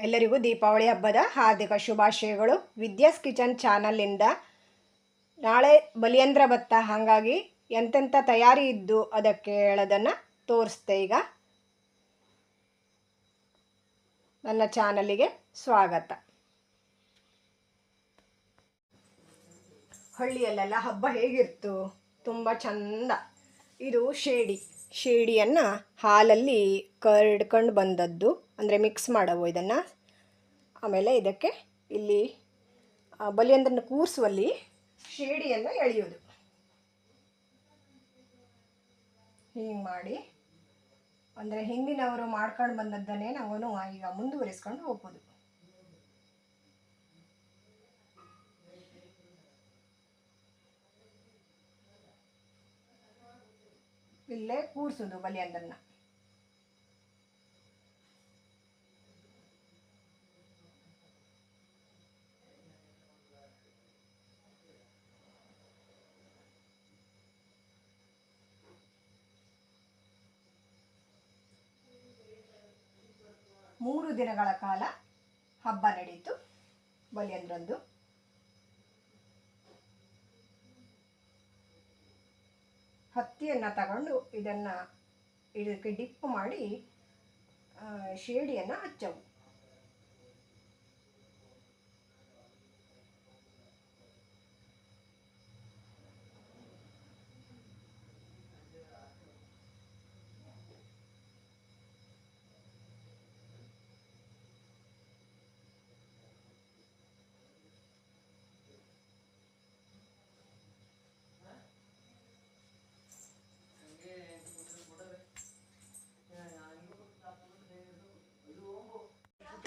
ಎಲ್ಲರಿಗೂ ದೀಪಾವಳಿ ಹಬ್ಬದ ಹಾರ್ದಿಕ ಶುಭಾಶಯಗಳು. ವಿದ್ಯಾಸ್ ಕಿಚನ್ ಚಾನಲ್ನಿಂದ. ನಾಳೆ ಬಲಿಯಂದ್ರ ಭತ್ತ, ಹಾಗಾಗಿ ಎಂತೆಂಥ ತಯಾರಿ ಇದ್ದು ಅದಕ್ಕೆ ಹೇಳೋದನ್ನು ತೋರಿಸ್ತೆ ಈಗ. ನನ್ನ ಚಾನಲಿಗೆ ಸ್ವಾಗತ. ಹಳ್ಳಿಯಲ್ಲೆಲ್ಲ ಹಬ್ಬ ಹೇಗಿರ್ತು? ತುಂಬ ಚಂದ. ಇದು ಶೇಡಿ, ಶೇಡಿಯನ್ನು ಹಾಲಲ್ಲಿ ಕರ್ಡ್ಕೊಂಡು ಬಂದದ್ದು. ಅಂದರೆ ಮಿಕ್ಸ್ ಮಾಡವು ಇದನ್ನು. ಆಮೇಲೆ ಇದಕ್ಕೆ ಇಲ್ಲಿ ಬಲಿಯಂದ್ರನ್ನ ಕೂರಿಸುವಲ್ಲಿ ಶೇಡಿಯನ್ನು ಎಳೆಯೋದು ಹೀಗೆ ಮಾಡಿ, ಅಂದರೆ ಹಿಂದಿನವರು ಮಾಡ್ಕೊಂಡು ಬಂದದ್ದನ್ನೇ ನಾವು ಈಗ ಮುಂದುವರಿಸ್ಕೊಂಡು ಹೋಗ್ಬೋದು. ಇಲ್ಲೇ ಕೂರಿಸೋದು ಬಲಿಯಂದ್ರನ್ನ ಮೂರು ದಿನಗಳ ಕಾಲ ಹಬ್ಬ ನಡೆಯಿತು ಬಲಿಯಂದ್ರಂದು ಹತ್ತಿಯನ್ನು ತಗೊಂಡು ಇದನ್ನು ಇದಕ್ಕೆ ಡಿಪ್ ಮಾಡಿ ಶೇಡಿಯನ್ನು ಹಚ್ಚವು.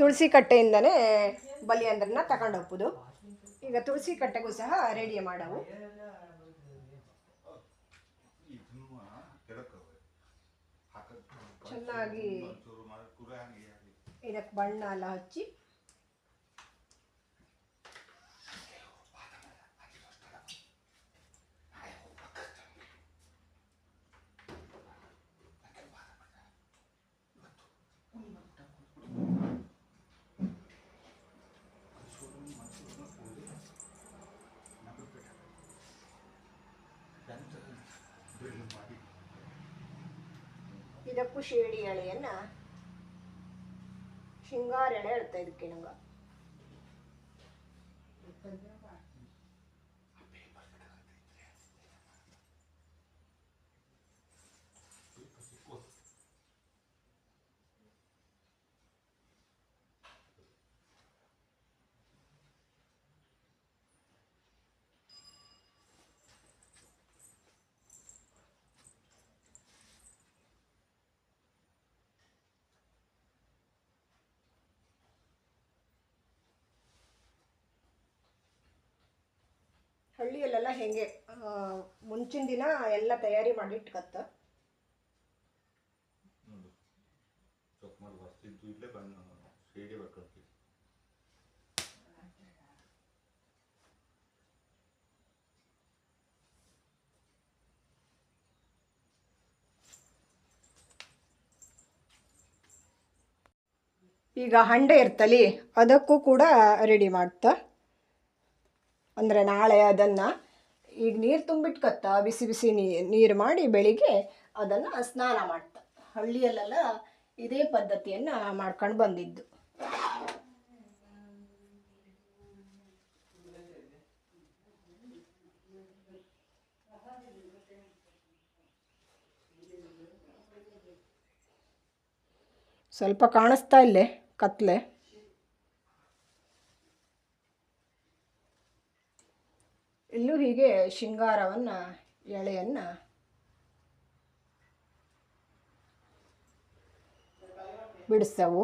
ತುಳಸಿ ಕಟ್ಟೆಯಿಂದನೇ ಬಲಿಯಂದ್ರನ್ನ ತಗೊಂಡು ಹೋಗ್ಬೋದು. ಈಗ ತುಳಸಿ ಕಟ್ಟೆಗೂ ಸಹ ರೆಡಿ ಮಾಡವು. ಚೆನ್ನಾಗಿ ಇದಕ್ಕೆ ಬಣ್ಣ ಎಲ್ಲ ಹಚ್ಚಿ ಇದಕ್ಕೂ ಶೇಡಿ ಎಳೆಯನ್ನ ಶೃಂಗಾರ ಎಳೆ ಹೇಳ್ತಾ ಇದಕ್ಕೆ ನಂಗ ಹಳ್ಳಿಯಲ್ಲೆಲ್ಲ ಹೆಂಗೆ ಮುಂಚಿನ ದಿನ ಎಲ್ಲ ತಯಾರಿ ಮಾಡಿ ಇಟ್ಕತ್ತ ಈಗ ಹಂಡೆ ಇರ್ತಲಿ ಅದಕ್ಕೂ ಕೂಡ ರೆಡಿ ಮಾಡ್ತಾ. ಅಂದರೆ ನಾಳೆ ಅದನ್ನು ಈಗ ನೀರು ತುಂಬಿಟ್ಕತ್ತ ಬಿಸಿ ಬಿಸಿ ನೀರು ಮಾಡಿ ಬೆಳಿಗ್ಗೆ ಅದನ್ನು ಸ್ನಾನ ಮಾಡ್ತ. ಹಳ್ಳಿಯಲ್ಲೆಲ್ಲ ಇದೇ ಪದ್ಧತಿಯನ್ನು ಮಾಡ್ಕೊಂಡು ಬಂದಿದ್ದು. ಸ್ವಲ್ಪ ಕಾಣಿಸ್ತಾ ಇಲ್ಲೇ ಕತ್ಲೆ. ಇಲ್ಲೂ ಹೀಗೆ ಶೃಂಗಾರವನ್ನು ಎಳೆಯನ್ನು ಬಿಡಿಸ್ತವು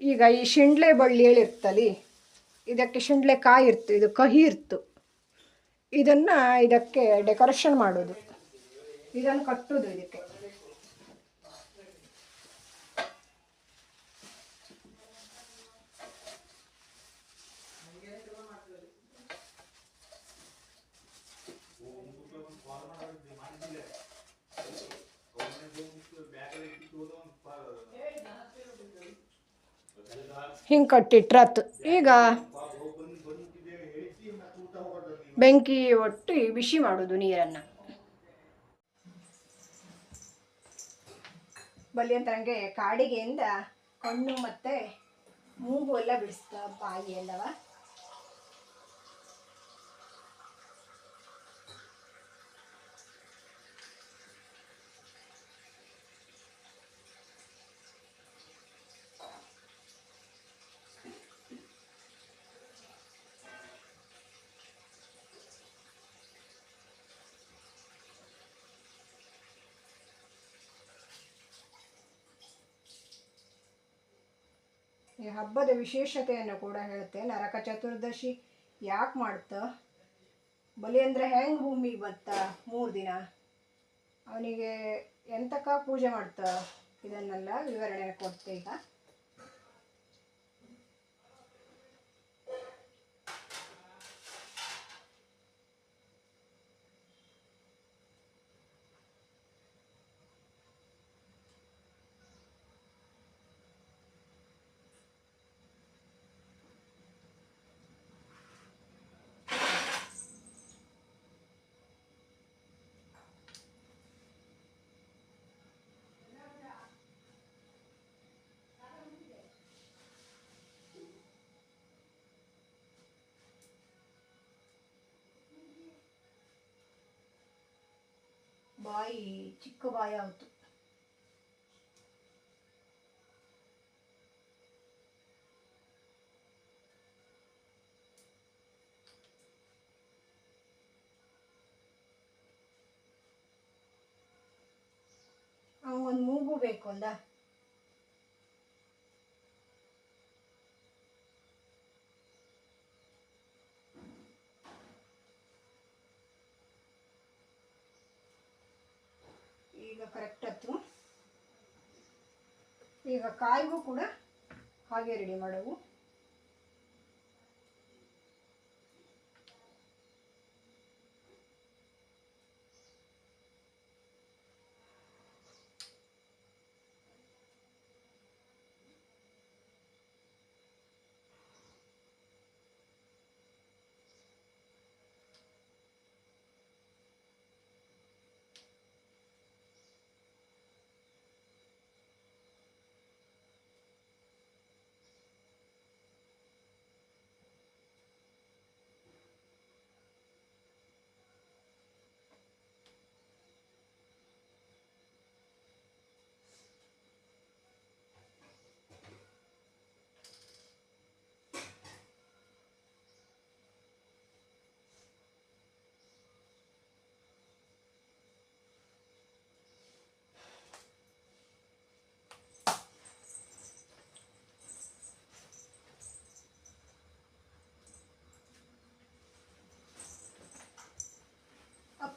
ಈಗ ಈ ಶಿಂಡ್ಲೆ ಬಳ್ಳಿ ಹೇಳಿರ್ತಲಿ ಇದಕ್ಕೆ ಶುಂಡ್ಲೆಕಾಯಿ ಇರ್ತು, ಇದು ಕಹಿ ಇರ್ತು. ಇದನ್ನು ಇದಕ್ಕೆ ಡೆಕೋರೇಷನ್ ಮಾಡೋದು. ಇದನ್ನು ಕಟ್ಟೋದು ಇದಕ್ಕೆ. ಹಿಂಗೆ ಕಟ್ಟಿಟ್ರತ್. ಈಗ ಬೆಂಕಿ ಒಟ್ಟು ಬಿಸಿ ಮಾಡೋದು ನೀರನ್ನು. ಬಲಿಯಂತರಂಗೆ ಕಾಡಿಗೆಯಿಂದ ಕಣ್ಣು ಮತ್ತು ಮೂಗು ಎಲ್ಲ ಬಿಡಿಸ್ತಾ ಬಾಯಿ ಎಲ್ಲವ ಈ ಹಬ್ಬದ ವಿಶೇಷತೆಯನ್ನು ಕೂಡ ಹೇಳುತ್ತೆ. ನರಕ ಚತುರ್ದಶಿ ಯಾಕೆ ಮಾಡ್ತ? ಬಲಿ ಅಂದರೆ ಹೆಂಗೆ ಭೂಮಿಗೆ ಬತ್ತ ಮೂರು ದಿನ? ಅವನಿಗೆ ಎಂತಕ ಪೂಜೆ ಮಾಡ್ತ? ಇದನ್ನೆಲ್ಲ ವಿವರಣೆ ಕೊಡ್ತೆ ಈಗ. ಬಾಯಿ ಚಿಕ್ಕ ಬಾಯಿ ಆಯಿತು ಒಂದು ಮೂಗು ಬೇಕು ಅಂದ. ಈಗ ಕರೆಕ್ಟ್ ಹತ್ತು ಈಗ ಕಾಯಿಗೂ ಕೂಡ ಹಾಗೆ ರೆಡಿ ಮಾಡವು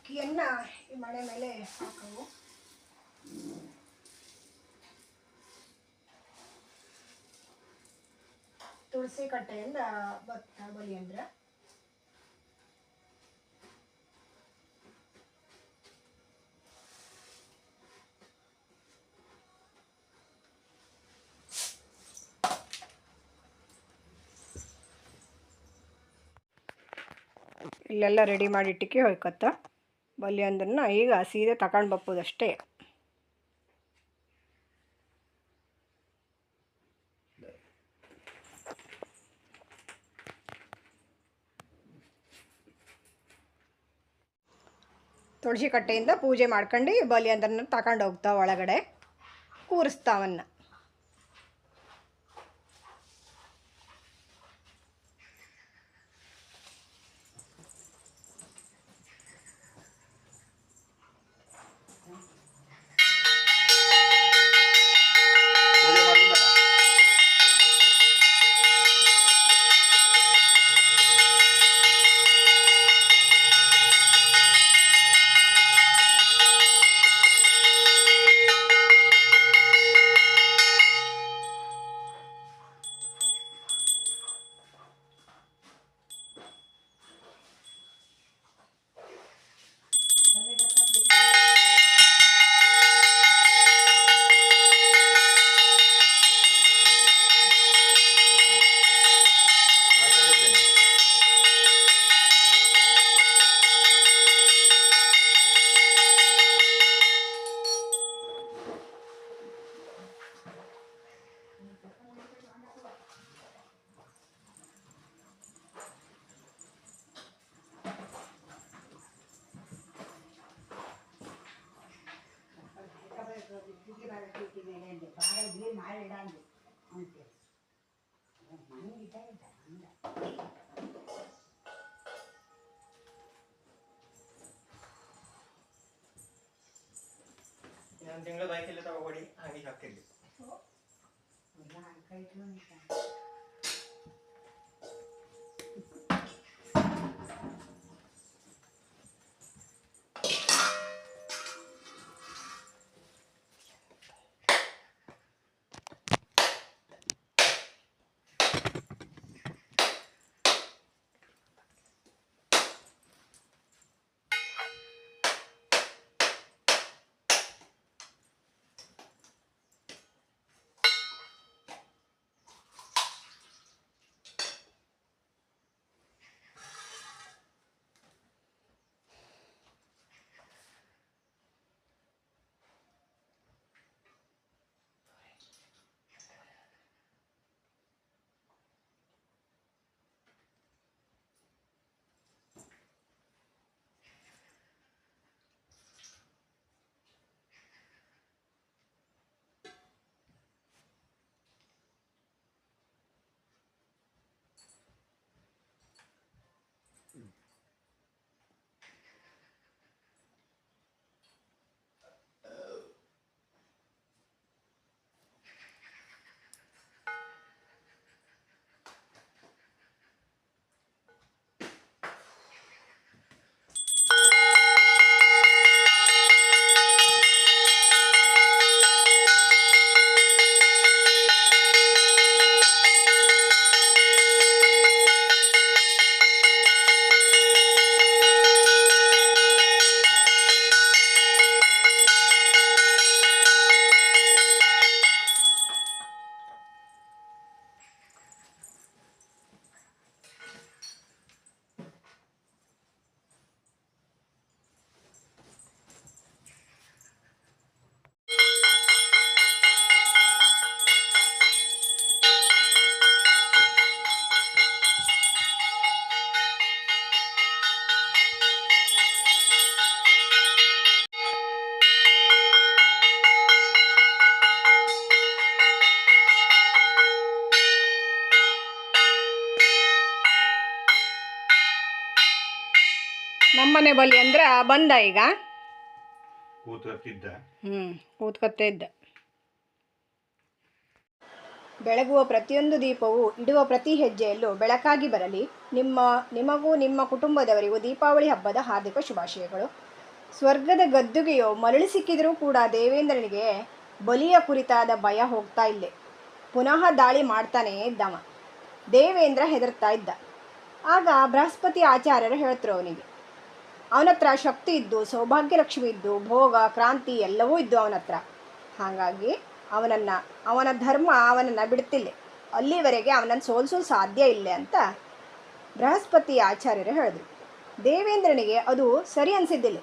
ಅಕ್ಕಿಯನ್ನ ಈ ಮಣೆ ಮೇಲೆ ಹಾಕವು. ತುಳಸಿ ಕಟ್ಟೆಯಿಂದ ಭತ್ತ ಬಲಿ ಅಂದ್ರೆ ಇಲ್ಲೆಲ್ಲ ರೆಡಿ ಮಾಡಿ ಇಟ್ಟಿಕ್ಕೆ ಹೋಯ್ಕತ್ತ. ಬಲಿ ಅಂದ್ರನ್ನ ಈಗ ಸೀದೆ ತಗೊಂಡು ಬಪ್ಪುದಷ್ಟೇ. ತುಳಸಿ ಕಟ್ಟೆಯಿಂದ ಪೂಜೆ ಮಾಡ್ಕೊಂಡು ಬಲಿ ಅಂದ್ರನ್ನ ತಗೊಂಡು ಹೋಗ್ತಾವ ಒಳಗಡೆ ಕೂರಿಸ್ತಾವನ್ನ आणि तिकडे बाईक केलं तर वडील आम्ही लागतील ನಮ್ಮನೆ ಬಲಿ ಅಂದ್ರೆ ಬಂದ ಈಗ. ಹ್ಞೂ ಕೂತ್ಕತ್ತೆ ಇದ್ದ. ಬೆಳಗುವ ಪ್ರತಿಯೊಂದು ದೀಪವು ಇಡುವ ಪ್ರತಿ ಹೆಜ್ಜೆಯಲ್ಲೂ ಬೆಳಕಾಗಿ ಬರಲಿ. ನಿಮ್ಮ ನಿಮಗೂ ನಿಮ್ಮ ಕುಟುಂಬದವರಿಗೂ ದೀಪಾವಳಿ ಹಬ್ಬದ ಹಾರ್ದಿಕ ಶುಭಾಶಯಗಳು. ಸ್ವರ್ಗದ ಗದ್ದುಗೆಯು ಮರಳಿ ಸಿಕ್ಕಿದರೂ ಕೂಡ ದೇವೇಂದ್ರನಿಗೆ ಬಲಿಯ ಕುರಿತಾದ ಭಯ ಹೋಗ್ತಾ ಇಲ್ಲೇ. ಪುನಃ ದಾಳಿ ಮಾಡ್ತಾನೇ ಇದ್ದವ. ದೇವೇಂದ್ರ ಹೆದರ್ತಾ ಇದ್ದ. ಆಗ ಬೃಹಸ್ಪತಿ ಆಚಾರ್ಯರು ಹೇಳ್ತರು ಅವನಿಗೆ ಅವನ ಹತ್ರ ಶಕ್ತಿ ಇದ್ದು ಸೌಭಾಗ್ಯ ಲಕ್ಷ್ಮಿ ಇದ್ದು, ಭೋಗ, ಕ್ರಾಂತಿ ಎಲ್ಲವೂ ಇದ್ದು ಅವನ ಹತ್ರ ಹಾಗಾಗಿ ಅವನನ್ನು, ಅವನ ಧರ್ಮ ಅವನನ್ನು ಬಿಡ್ತಿಲ್ಲ. ಅಲ್ಲಿವರೆಗೆ ಅವನನ್ನು ಸೋಲಿಸೋ ಸಾಧ್ಯ ಇಲ್ಲ ಅಂತ ಬೃಹಸ್ಪತಿ ಆಚಾರ್ಯರು ಹೇಳಿದ್ರು. ದೇವೇಂದ್ರನಿಗೆ ಅದು ಸರಿ ಅನಿಸಿದ್ದಿಲ್ಲ.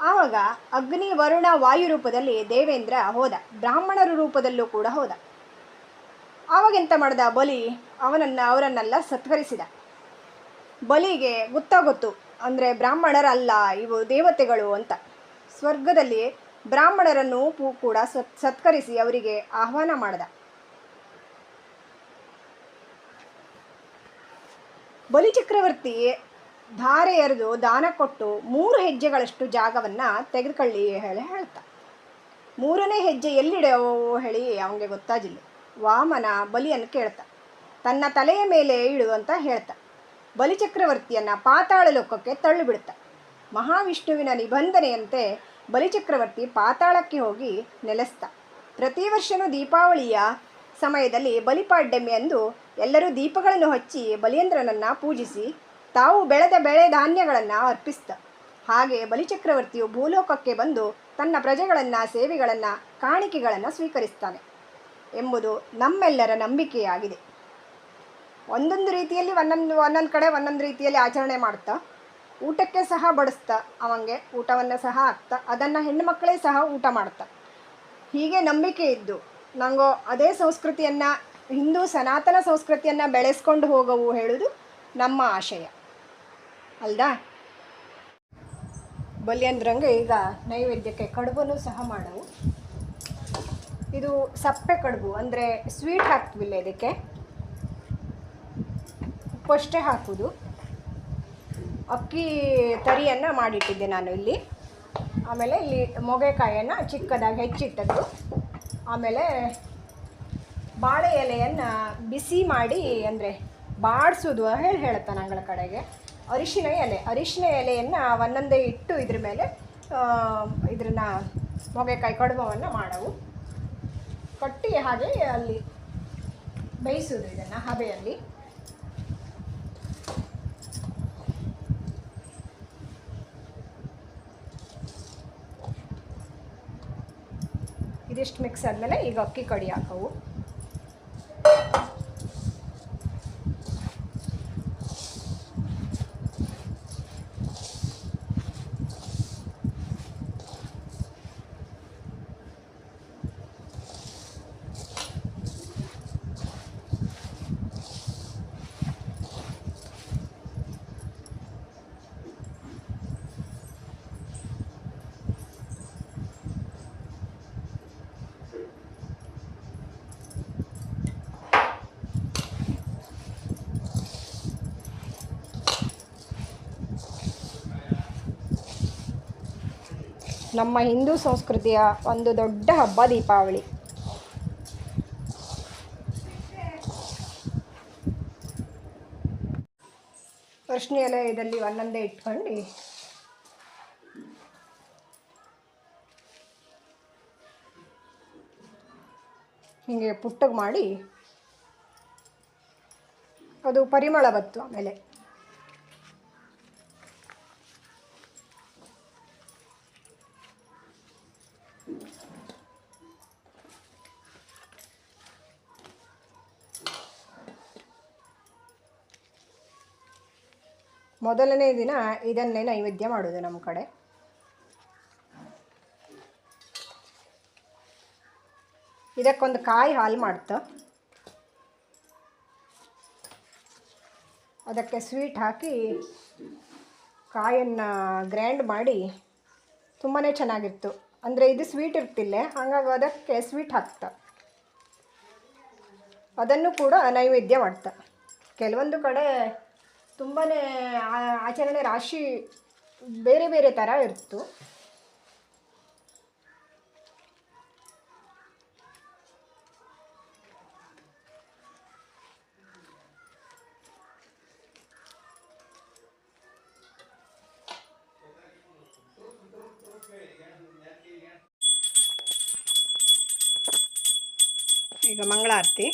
ಆವಾಗ ಅಗ್ನಿ, ವರುಣ, ವಾಯು ರೂಪದಲ್ಲಿ ದೇವೇಂದ್ರ ಹೋದ. ಬ್ರಾಹ್ಮಣರ ರೂಪದಲ್ಲೂ ಕೂಡ ಹೋದ. ಆವಾಗೆಂತ ಮಾಡ್ದ? ಬಲಿ ಅವನನ್ನು, ಅವರನ್ನೆಲ್ಲ ಸತ್ಕರಿಸಿದ. ಬಲಿಗೆ ಗೊತ್ತಾಗೊತ್ತು ಅಂದರೆ ಬ್ರಾಹ್ಮಣರಲ್ಲ, ಇವು ದೇವತೆಗಳು ಅಂತ. ಸ್ವರ್ಗದಲ್ಲಿ ಬ್ರಾಹ್ಮಣರನ್ನು ಪೂ ಕೂಡ ಸತ್, ಸತ್ಕರಿಸಿ ಅವರಿಗೆ ಆಹ್ವಾನ ಮಾಡಿದ. ಬಲಿ ಚಕ್ರವರ್ತಿ ಧಾರೆ ಎರೆದು ದಾನ ಕೊಟ್ಟು ಮೂರು ಹೆಜ್ಜೆಗಳಷ್ಟು ಜಾಗವನ್ನು ತೆಗೆದುಕೊಳ್ಳಿ ಹೇಳಿ ಹೇಳ್ತಾ. ಮೂರನೇ ಹೆಜ್ಜೆ ಎಲ್ಲಿಡೋ ಹೇಳಿ ಅವನಿಗೆ ಗೊತ್ತಾಗಿಲ್ಲ. ವಾಮನ ಬಲಿಯನ್ನು ಕೇಳ್ತಾ. ತನ್ನ ತಲೆಯ ಮೇಲೆ ಇಡು ಅಂತ ಹೇಳ್ತಾ. ಬಲಿಚಕ್ರವರ್ತಿಯನ್ನು ಪಾತಾಳ ಲೋಕಕ್ಕೆ ತಳ್ಳಿಬಿಡುತ್ತ. ಮಹಾವಿಷ್ಣುವಿನ ನಿಬಂಧನೆಯಂತೆ ಬಲಿಚಕ್ರವರ್ತಿ ಪಾತಾಳಕ್ಕೆ ಹೋಗಿ ನೆಲೆಸ್ತ. ಪ್ರತಿ ವರ್ಷವೂ ದೀಪಾವಳಿಯ ಸಮಯದಲ್ಲಿ ಬಲಿಪಾಡ್ಯಮಿಯಂದು ಎಲ್ಲರೂ ದೀಪಗಳನ್ನು ಹಚ್ಚಿ ಬಲಿಯೇಂದ್ರನನ್ನು ಪೂಜಿಸಿ ತಾವು ಬೆಳೆದ ಬೆಳೆ ಧಾನ್ಯಗಳನ್ನು ಅರ್ಪಿಸ್ತ. ಹಾಗೆ ಬಲಿಚಕ್ರವರ್ತಿಯು ಭೂಲೋಕಕ್ಕೆ ಬಂದು ತನ್ನ ಪ್ರಜೆಗಳನ್ನು, ಸೇವೆಗಳನ್ನು, ಕಾಣಿಕೆಗಳನ್ನು ಸ್ವೀಕರಿಸ್ತಾನೆ. ಎಂಬುದು ನಮ್ಮೆಲ್ಲರ ನಂಬಿಕೆಯಾಗಿದೆ. ಒಂದೊಂದು ರೀತಿಯಲ್ಲಿ ಒಂದೊಂದು ಒಂದೊಂದು ಕಡೆ ಒಂದೊಂದು ರೀತಿಯಲ್ಲಿ ಆಚರಣೆ ಮಾಡ್ತಾ, ಊಟಕ್ಕೆ ಸಹ ಬಡಿಸ್ತಾ, ಅವಂಗೆ ಊಟವನ್ನು ಸಹ ಹಾಕ್ತಾ, ಅದನ್ನು ಹೆಣ್ಣುಮಕ್ಕಳೇ ಸಹ ಊಟ ಮಾಡ್ತಾ. ಹೀಗೆ ನಂಬಿಕೆ ಇದ್ದು, ನಂಗೋ ಅದೇ ಸಂಸ್ಕೃತಿಯನ್ನು, ಹಿಂದೂ ಸನಾತನ ಸಂಸ್ಕೃತಿಯನ್ನು ಬೆಳೆಸ್ಕೊಂಡು ಹೋಗವು ಹೇಳುವುದು ನಮ್ಮ ಆಶಯ. ಅಲ್ದಾ? ಬಲಿಯಂದ್ರಂಗೆ ಈಗ ನೈವೇದ್ಯಕ್ಕೆ ಕಡುಬನ್ನು ಸಹ ಮಾಡವು. ಇದು ಸಪ್ಪೆ ಕಡುಬು, ಅಂದರೆ ಸ್ವೀಟ್ ಹಾಕ್ತಿವಿಲ್ಲ ಇದಕ್ಕೆ. ಉಪ್ಪಷ್ಟೇ ಹಾಕೋದು. ಅಕ್ಕಿ ತರಿಯನ್ನು ಮಾಡಿಟ್ಟಿದ್ದೆ ನಾನು ಇಲ್ಲಿ. ಆಮೇಲೆ ಇಲ್ಲಿ ಮೊಗೆಕಾಯನ್ನು ಚಿಕ್ಕದಾಗಿ ಹೆಚ್ಚಿಟ್ಟದ್ದು. ಆಮೇಲೆ ಬಾಳೆ ಎಲೆಯನ್ನು ಬಿಸಿ ಮಾಡಿ ಅಂದರೆ ಬಾಡಿಸೋದು ಹೇಳಿ ಹೇಳ್ತಾನೆ ನಂಗಳ ಕಡೆಗೆ. ಅರಿಶಿನ ಎಲೆ ಅರಿಶಿನ ಎಲೆಯನ್ನು ಒಂದೊಂದೇ ಇಟ್ಟು ಇದ್ರ ಮೇಲೆ ಇದ್ರನ್ನ ಮೊಗೆಕಾಯಿ ಕಡುಬವನ್ನು ಮಾಡವು. ಕಟ್ಟಿ ಹಾಗೆ ಅಲ್ಲಿ ಬೇಯಿಸೋದು ಇದನ್ನು ಹಬೆಯಲ್ಲಿ. ಇದಿಷ್ಟು ಮಿಕ್ಸ್ ಆದಮೇಲೆ ಈಗ ಅಕ್ಕಿ ಕಡಿ ಹಾಕವು ನಮ್ಮ ಹಿಂದೂ ಸಂಸ್ಕೃತಿಯ ಒಂದು ದೊಡ್ಡ ಹಬ್ಬ ದೀಪಾವಳಿ. ಅರ್ಶಿನ ಎಲೆ ಇದಲ್ಲಿ ಒಂದೊಂದೇ ಇಟ್ಕೊಂಡು ಹೀಗೆ ಪುಟ್ಟಗೆ ಮಾಡಿ ಅದು ಪರಿಮಳ ಬತ್ತು ಆಮೇಲೆ. ಮೊದಲನೇ ದಿನ ಇದನ್ನೇ ನೈವೇದ್ಯ ಮಾಡೋದು ನಮ್ಮ ಕಡೆ. ಇದಕ್ಕೊಂದು ಕಾಯಿ ಹಾಲು ಮಾಡ್ತ. ಅದಕ್ಕೆ ಸ್ವೀಟ್ ಹಾಕಿ ಕಾಯನ್ನು ಗ್ರ್ಯಾಂಡ್ ಮಾಡಿ ತುಂಬಾ ಚೆನ್ನಾಗಿತ್ತು. ಅಂದರೆ ಇದು ಸ್ವೀಟ್ ಇರ್ತಿಲ್ಲ, ಹಾಗಾಗಿ ಅದಕ್ಕೆ ಸ್ವೀಟ್ ಹಾಕ್ತ. ಅದನ್ನು ಕೂಡ ನೈವೇದ್ಯ ಮಾಡ್ತ. ಕೆಲವೊಂದು ಕಡೆ ತುಂಬಾ ಆಚರಣೆ ರಾಶಿ ಬೇರೆ ಬೇರೆ ಥರ ಇರ್ತು. ಈಗ ಮಂಗಳಾರತಿ.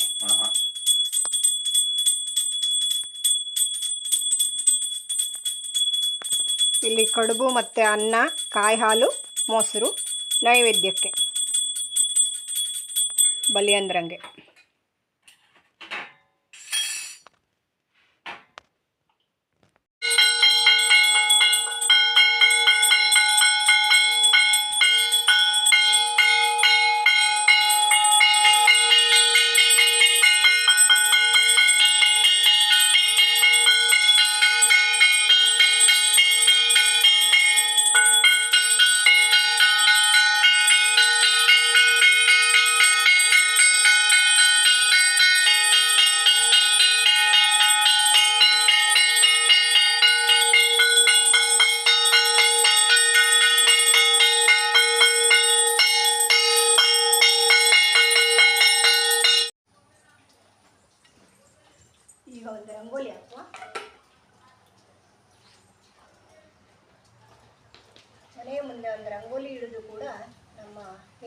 ಇಲ್ಲಿ ಕಡುಬು ಮತ್ತು ಅನ್ನ ಕಾಯಿ ಹಾಲು ಮೊಸರು ನೈವೇದ್ಯಕ್ಕೆ. ಬಲಿಯಂದ್ರಂಗೆ.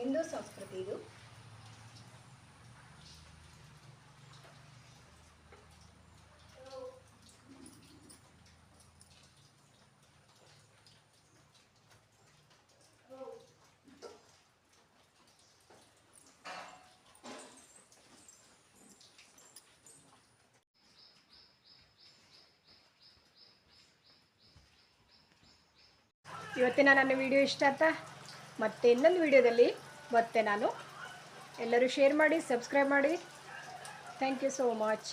ಹಿಂದೂ ಸಂಸ್ಕೃತಿ ಇದು. ಇವತ್ತಿನ ನನ್ನ ವಿಡಿಯೋ ಇಷ್ಟ ಆಯ್ತಾ ಮತ್ತೆ ಇನ್ನೊಂದು ವಿಡಿಯೋದಲ್ಲಿ ಮತ್ತೆ ನಾನು ಎಲ್ಲರೂ ಶೇರ್ ಮಾಡಿ ಸಬ್ಸ್ಕ್ರೈಬ್ ಮಾಡಿ. Thank you so much